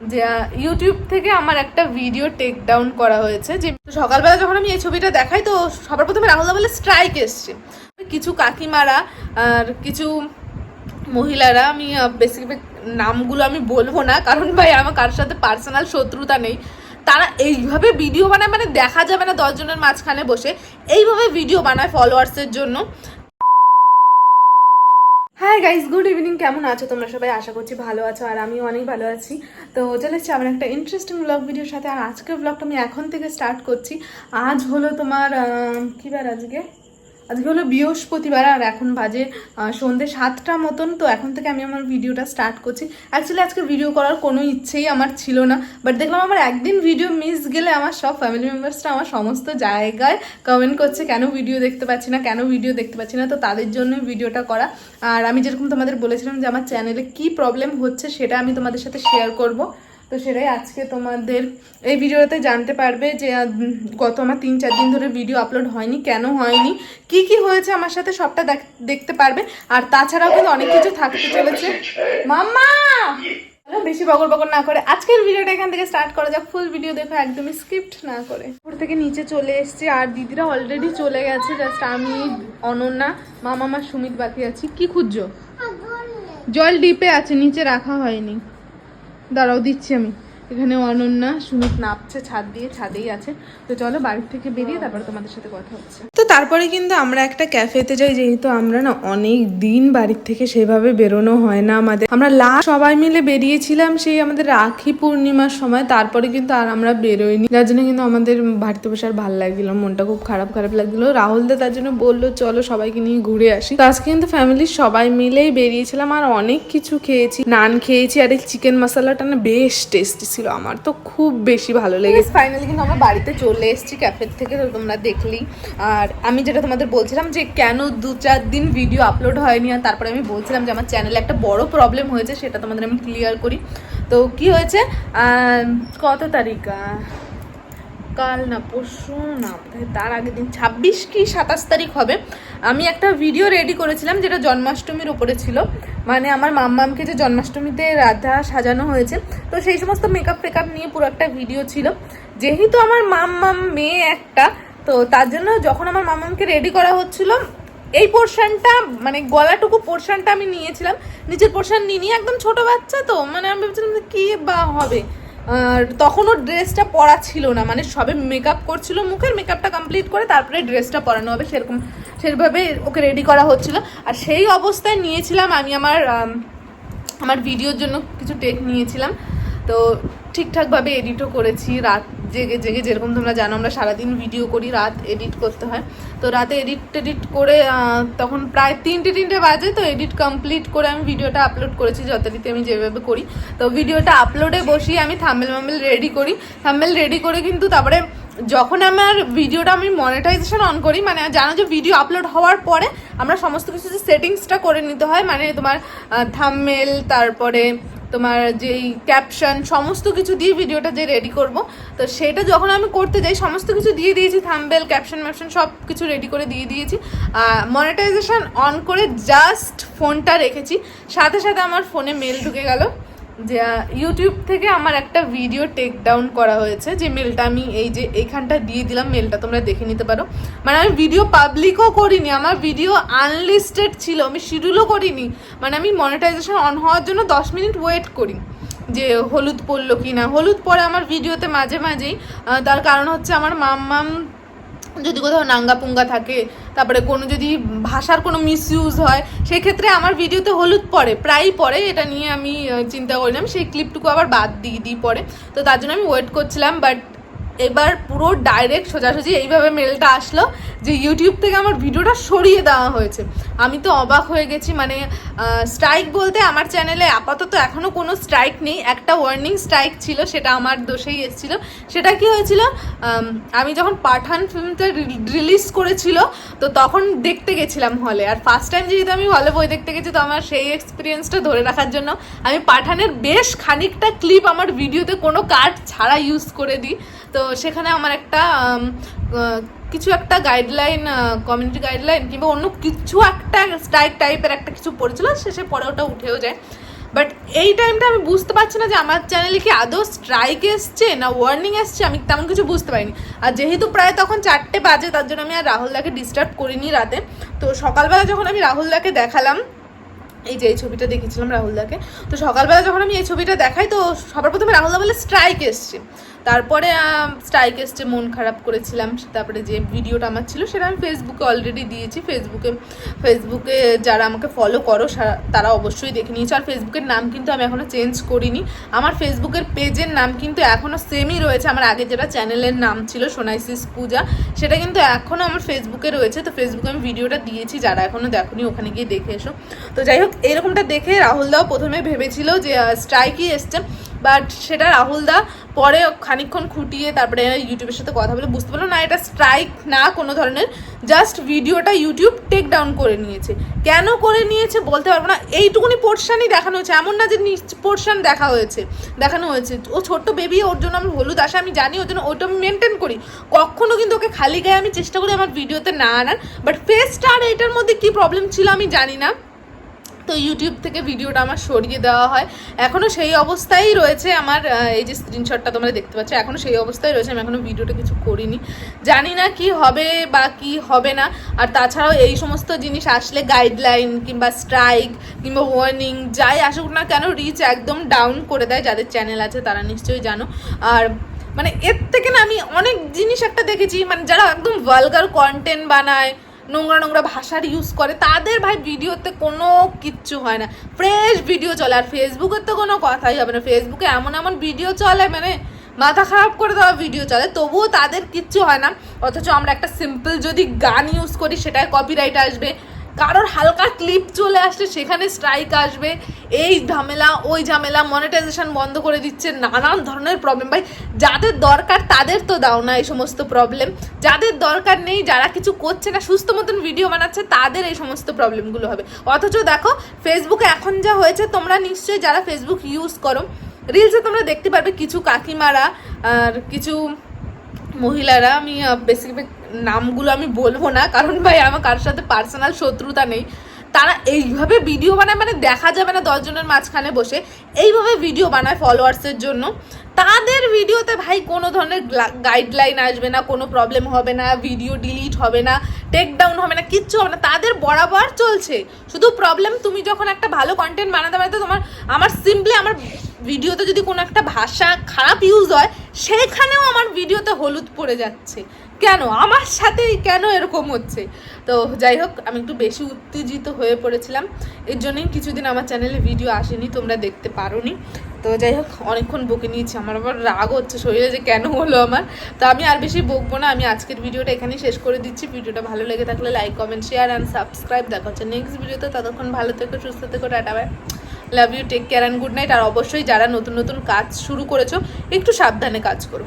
যে ইউটিউব থেকে আমার একটা ভিডিও টেক ডাউন করা হয়েছে, যে সকালবেলা যখন আমি এই ছবিটা দেখাই, তো সবার প্রথমে রাহুল বলে স্ট্রাইক এসছে। কিছু কাকিমারা আর কিছু মহিলারা, আমি বেসিক্যালি নামগুলো আমি বলব না, কারণ ভাই, আমার কারোর সাথে পার্সোনাল শত্রুতা নেই। তারা এইভাবে ভিডিও বানায় মানে দেখা যাবে না দশজনের মাঝখানে বসে। এইভাবে ভিডিও বানায় ফলোয়ার্সের জন্য। হাই গাইস গুড ইভিনিং কেমন আছো? তোমরা সবাই আশা করছি ভালো আছো আর আমিও অনেক ভালো আছি। তো চলে এসেছি আমার একটা ইন্টারেস্টিং ব্লগ ভিডিওর সাথে। আর আজকের ব্লগটা আমি এখন থেকে স্টার্ট করছি। আজ হলো তোমার কী বার আজকে? আজকে হলো বৃহস্পতিবার আর এখন বাজে আহ, সন্ধ্যে সাতটা মতন তো এখন থেকে আমি আমার ভিডিওটা স্টার্ট করছি। অ্যাকচুয়ালি আজকে ভিডিও করার কোনো ইচ্ছেই আমার ছিল না বাট দেখলাম আমার একদিন ভিডিও মিস গেলে আমার সব ফ্যামিলি মেম্বার্সরা আমার সমস্ত জায়গায় কমেন্ট করছে কেন ভিডিও দেখতে পাচ্ছি না কেন ভিডিও দেখতে পাচ্ছি না তো তাদের জন্য ভিডিওটা করা। আর আমি যেরকম তোমাদের বলেছিলাম যে আমার চ্যানেলে কি প্রবলেম হচ্ছে সেটা আমি তোমাদের সাথে শেয়ার করব। তো সেটাই আজকে তোমাদের এই ভিডিওতে জানতে পারবে যে গত আমার তিন চার দিন ধরে ভিডিও আপলোড হয়নি কেন হয়নি কি কি হয়েছে আমার সাথে সবটা দেখ- দেখতে পারবে। আর তাছাড়াও কিন্তু অনেক কিছু থাকতে চলেছে। মাম্মা! বেশি বকর বগর না করে। আজকের ভিডিওটা এখান থেকে স্টার্ট করা যাক। ফুল ভিডিও দেখো একদমই স্ক্রিপ্ট না করে। উপর থেকে নিচে চলে এসেছি আর দিদিরা অলরেডি চলে গেছে। জাস্ট আমি অনন্যা মামা মা সুমিত বাকি আছি। কি খুঁজছো? জল ডিপে আছে নিচে রাখা হয়নি। দাঁড়াও দিচ্ছি আমি। এখানে অনন্যা, সুমিত নাপছে ছাদ দিয়ে, ছাদেই আছে। তো চলো বাড়ির থেকে বেরিয়ে তারপরে তোমাদের সাথে কথা হচ্ছে। তো তারপরে কিন্তু আমরা একটা ক্যাফেতে যাই, যেহেতু আমরা না অনেক দিন বাড়ির থেকে সেভাবে বেরোনো হয় না আমাদের। আমরা লাস্ট সবাই মিলে বেরিয়েছিলাম সেই আমাদের রাখি পূর্ণিমার সময়, তারপরে কিন্তু আর আমরা বেরোইনি। যার জন্য কিন্তু আমাদের বাড়িতে বসে আর ভালো লাগছিল মনটা খুব খারাপ খারাপ লাগছিল। রাহুল দা তার জন্য বলল, চলো সবাইকে নিয়ে ঘুরে আসি। তো আজকে কিন্তু ফ্যামিলির সবাই মিলেই বেরিয়েছিলাম, আর অনেক কিছু খেয়েছি, নান খেয়েছি, আর এই চিকেন মশলাটা না বেশ টেস্টি ছিল আমার তো খুব বেশি ভালো লেগেছে। ফাইনালি কিন্তু আমরা বাড়িতে চলে এসেছি ক্যাফের থেকে তো তোমরা দেখলি। আর আমি যেটা তোমাদের বলছিলাম যে কেন দু চার দিন ভিডিও আপলোড হয়নি আর তারপরে আমি বলছিলাম যে আমার চ্যানেলে একটা বড় প্রবলেম হয়েছে সেটা তোমাদের আমি ক্লিয়ার করি। তো কি হয়েছে? কত তারিখ? কাল না, পরশু না তার আগের দিন, ছাব্বিশ কি সাতাশ তারিখ হবে। আমি একটা ভিডিও রেডি করেছিলাম যেটা জন্মাষ্টমীর ওপরে ছিল। মানে আমার মাম্মামকে যে জন্মাষ্টমীতে রাধা সাজানো হয়েছে। তো সেই সমস্ত মেকআপ ফেকআপ নিয়ে পুরো একটা ভিডিও ছিল। যেহেতু আমার মাম্মাম মেয়ে একটা, তো তার জন্য যখন আমার মাম্মামকে রেডি করা হচ্ছিল, এই পোর্শনটা মানে গলাটুকু পোর্শনটা আমি নিয়েছিলাম। নিচের পোর্শন নিয়ে একদম ছোট বাচ্চা তো মানে আমি ভেবেছিলাম কি বা হবে। তখনও ড্রেসটা পরা ছিল না মানে সবে মেকআপ করছিল, মুখের মেকআপটা কমপ্লিট করে তারপরে ড্রেসটা পরানো হবে, সেরকম, সেভাবে ওকে রেডি করা হচ্ছিল। আর সেই অবস্থায় নিয়েছিলাম আমি আমার আমার ভিডিওর জন্য কিছু টেক নিয়েছিলাম। তো ঠিকঠাকভাবে এডিটও করেছি, রাত জেগে জেগে যেরকম তোমরা জানো আমরা সারাদিন ভিডিও করি, রাত এডিট করতে হয়। তো রাতে এডিট টেডিট করে তখন প্রায় তিনটে তিনটে বাজে, তো এডিট কমপ্লিট করে আমি ভিডিওটা আপলোড করেছি যথারীতি আমি যেভাবে করি। তো ভিডিওটা আপলোডে বসিয়ে আমি থাম্বেল মাম্বেল রেডি করি। থাম্বেল রেডি করে কিন্তু তারপরে যখন আমার ভিডিওটা আমি মনিটাইজেশন অন করি মানে জানো যে ভিডিও আপলোড হওয়ার পরে আমরা সমস্ত কিছু যে সেটিংসটা করে নিতে হয় মানে তোমার থামমেল তারপরে তোমার যেই ক্যাপশন সমস্ত কিছু দিয়ে ভিডিওটা যে রেডি করব, তো সেটা যখন আমি করতে যাই, সমস্ত কিছু দিয়ে দিয়েছি থাম্বেল ক্যাপশন ম্যাপশন সব কিছু রেডি করে দিয়ে দিয়েছি। মনিটাইজেশন অন করে জাস্ট ফোনটা রেখেছি। সাথে সাথে আমার ফোনে মেল ঢুকে গেল। যে ইউটিউব থেকে আমার একটা ভিডিও টেক ডাউন করা হয়েছে, যে মেলটা আমি এই যে এইখানটা দিয়ে দিলাম মেলটা তোমরা দেখে নিতে পারো। মানে আমি ভিডিও পাবলিকও করিনি, আমার ভিডিও আনলিস্টেড ছিল, আমি শিডিউলও করিনি। মানে আমি মনিটাইজেশন অন হওয়ার জন্য দশ মিনিট ওয়েট করি, যে হলুদ পড়ল কি না হলুদ পরে আমার ভিডিওতে মাঝে মাঝেই তার কারণ হচ্ছে আমার মাম্মাম যদি কোথাও নাঙ্গা পুঙ্গা থাকে তারপরে কোনো যদি ভাষার কোনো মিসইউজ হয়, সেক্ষেত্রে আমার ভিডিওতে হলুদ পড়ে, প্রায়ই পড়ে, এটা নিয়ে আমি চিন্তা করলাম। সেই ক্লিপটুকু আবার বাদ দিয়ে দিই পরে। তো তার জন্য আমি ওয়েট করছিলাম বাট এবার পুরো ডাইরেক্ট সোজাসুজি এইভাবে মেলটা আসলো যে ইউটিউব থেকে আমার ভিডিওটা সরিয়ে দেওয়া হয়েছে। আমি তো অবাক হয়ে গেছি মানে স্ট্রাইক বলতে আমার চ্যানেলে আপাতত এখনও কোনো স্ট্রাইক নেই। একটা ওয়ার্নিং স্ট্রাইক ছিল, সেটা আমার দোষেই এসেছিল। সেটা কি হয়েছিল? আমি যখন পাঠান ফিল্মটা রিলিজ করেছিল, তো তখন দেখতে গেছিলাম হলে আর ফার্স্ট টাইম যেহেতু আমি হলে বই দেখতে গেছি, তো আমার সেই এক্সপিরিয়েন্সটা ধরে রাখার জন্য আমি পাঠানের বেশ খানিকটা ক্লিপ আমার ভিডিওতে কোনো কার্ড ছাড়া ইউজ করে দিই। তো সেখানে আমার একটা কিছু একটা গাইডলাইন কমিউনিটি গাইডলাইন কিংবা অন্য কিছু একটা স্ট্রাইক টাইপের একটা কিছু পড়েছিল শেষে পরে ওটা উঠেও যায়। বাট এই টাইমটা আমি বুঝতে পারছি না যে আমার চ্যানেলে কি আদৌ স্ট্রাইক এসছে না ওয়ার্নিং এসছে, আমি তেমন কিছু বুঝতে পারিনি। আর যেহেতু প্রায় তখন চারটে বাজে, তার জন্য আমি আর রাহুল দাকে ডিস্টার্ব করিনি রাতে। তো সকালবেলা যখন আমি রাহুল দাকে দেখালাম এই যে এই ছবিটা দেখেছিলাম রাহুলদাকে তো সকালবেলা যখন আমি এই ছবিটা দেখাই, তো সবার প্রথমে রাহুলদা বলে স্ট্রাইক এসছে। তারপরে স্ট্রাইক এসছে, মন খারাপ করেছিলাম। তারপরে যে ভিডিওটা আমার ছিল, সেটা আমি ফেসবুকে অলরেডি দিয়েছি। ফেসবুকে ফেসবুকে যারা আমাকে ফলো করো তারা অবশ্যই দেখে নিয়েছে। আর ফেসবুকের নাম কিন্তু আমি এখনও চেঞ্জ করিনি। আমার ফেসবুকের পেজের নাম কিন্তু এখনও সেমই রয়েছে। আমার আগে যেটা চ্যানেলের নাম ছিল সোনাইসিস পূজা, সেটা কিন্তু এখনও আমার ফেসবুকে রয়েছে। তো ফেসবুকে আমি ভিডিওটা দিয়েছি। যারা এখনও দেখোনি, ওখানে গিয়ে দেখে এসো। তো যাই হোক এরকমটা দেখে রাহুলদাও প্রথমে ভেবেছিল যে স্ট্রাইকই এসছে। বাট সেটা রাহুলদা পরে খানিকক্ষণ খুঁটিয়ে তারপরে ইউটিউবের সাথে কথা বলে বুঝতে পারল, না, এটা স্ট্রাইক না, কোনো ধরনের। জাস্ট ভিডিওটা ইউটিউব টেক ডাউন করে নিয়েছে। কেন করে নিয়েছে বলতে পারব না। এইটুকুনি পোর্শনই দেখানো হয়েছে। এমন না যে পোর্শন দেখা হয়েছে, দেখানো হয়েছে। ও ছোট্ট বেবি ওর জন্য আমি হলুদ আসে আমি জানি ওর জন্য ওটা আমি মেনটেন করি। কখনো কিন্তু ওকে খালি গায়ে আমি চেষ্টা করি আমার ভিডিওতে না আনার। বাট ফেসটা আর এটার মধ্যে কী প্রবলেম ছিল আমি জানি না। তো ইউটিউব থেকে ভিডিওটা আমার সরিয়ে দেওয়া হয়। এখনও সেই অবস্থায় রয়েছে আমার এই যে স্ক্রিনশটটা তোমরা দেখতে পাচ্ছ এখনও সেই অবস্থায় রয়েছে, আমি এখনও ভিডিওটা কিছু করিনি। জানি না কি হবে বা কি হবে না, আর তাছাড়াও এই সমস্ত জিনিস আসলে গাইডলাইন কিংবা স্ট্রাইক কিংবা ওয়ার্নিং যাই আসুক না কেন রিচ একদম ডাউন করে দেয় যাদের চ্যানেল আছে, তারা নিশ্চয়ই জানো। আর মানে এর থেকে না আমি অনেক জিনিস একটা দেখেছি মানে যারা একদম ভালগার কন্টেন্ট বানায় নোংরা নোংরা ভাষার ইউজ করে, তাদের ভাই ভিডিওতে কোনো কিচ্ছু হয় না। ফ্রেশ ভিডিও চলে, আর ফেসবুকের তো কোনো কথাই হবে না। ফেসবুকে এমন এমন ভিডিও চলে মানে মাথা খারাপ করে দেওয়া ভিডিও চলে, তবুও তাদের কিচ্ছু হয় না। অথচ আমরা একটা সিম্পল যদি গান ইউজ করি, সেটায় কপিরাইট আসবে কারোর হালকা ক্লিপ চলে আসলে সেখানে স্ট্রাইক আসবে। এই ঝামেলা, ওই ঝামেলা মনিটাইজেশন বন্ধ করে দিচ্ছে নানান ধরনের প্রবলেম ভাই, যাদের দরকার তাদের তো দাও না এই সমস্ত প্রবলেম যাদের দরকার নেই, যারা কিছু করছে না, সুস্থ মতন ভিডিও বানাচ্ছে, তাদের এই সমস্ত প্রবলেমগুলো হবে। অথচ দেখো ফেসবুকে এখন যা হয়েছে, তোমরা নিশ্চয়ই যারা ফেসবুক ইউজ করো রিলসে তোমরা দেখতে পারবে কিছু কাকিমারা আর কিছু মহিলারা, আমি বেসিক নামগুলো আমি বলব না, কারণ ভাই আমার কারোর সাথে পার্সোনাল শত্রুতা নেই। তারা এইভাবে ভিডিও বানায় মানে দেখা যাবে না দশজনের মাঝখানে বসে। এইভাবে ভিডিও বানায় ফলোয়ার্সের জন্য। তাদের ভিডিওতে ভাই কোনো ধরনের গাইডলাইন আসবে না, কোনো প্রবলেম হবে না ভিডিও ডিলিট হবে না টেক ডাউন হবে না, কিচ্ছু হবে না। তাদের বরাবর চলছে। শুধু প্রবলেম তুমি যখন একটা ভালো কন্টেন্ট বানাতে বানাতে তোমার, আমার সিম্পলি আমার ভিডিওতে যদি কোনো একটা ভাষা খারাপ ইউজ হয়, সেখানেও আমার ভিডিওতে হলুদ পড়ে যাচ্ছে। কেন? আমার সাথেই কেন এরকম হচ্ছে? তো যাই হোক, আমি একটু বেশি উত্তেজিত হয়ে পড়েছিলাম। এর জন্যই কিছুদিন আমার চ্যানেলে ভিডিও আসেনি, তোমরা দেখতে পারোনি। তো যাই হোক, অনেকক্ষণ বকে নিয়েছি। আমার আবার রাগ হচ্ছে, শরীরে যে কেন হলো আমার? তো আমি আর বেশি বকবো না, আমি আজকের ভিডিওটা এখানেই শেষ করে দিচ্ছি। ভিডিওটা ভালো লেগে থাকলে like comment share and subscribe দেখা হচ্ছে নেক্সট ভিডিওতে। ততক্ষণ ভালো থেকো, সুস্থ থেকো, tata bye love you take care and good night আর অবশ্যই যারা নতুন নতুন কাজ শুরু করেছ, একটু সাবধানে কাজ করো।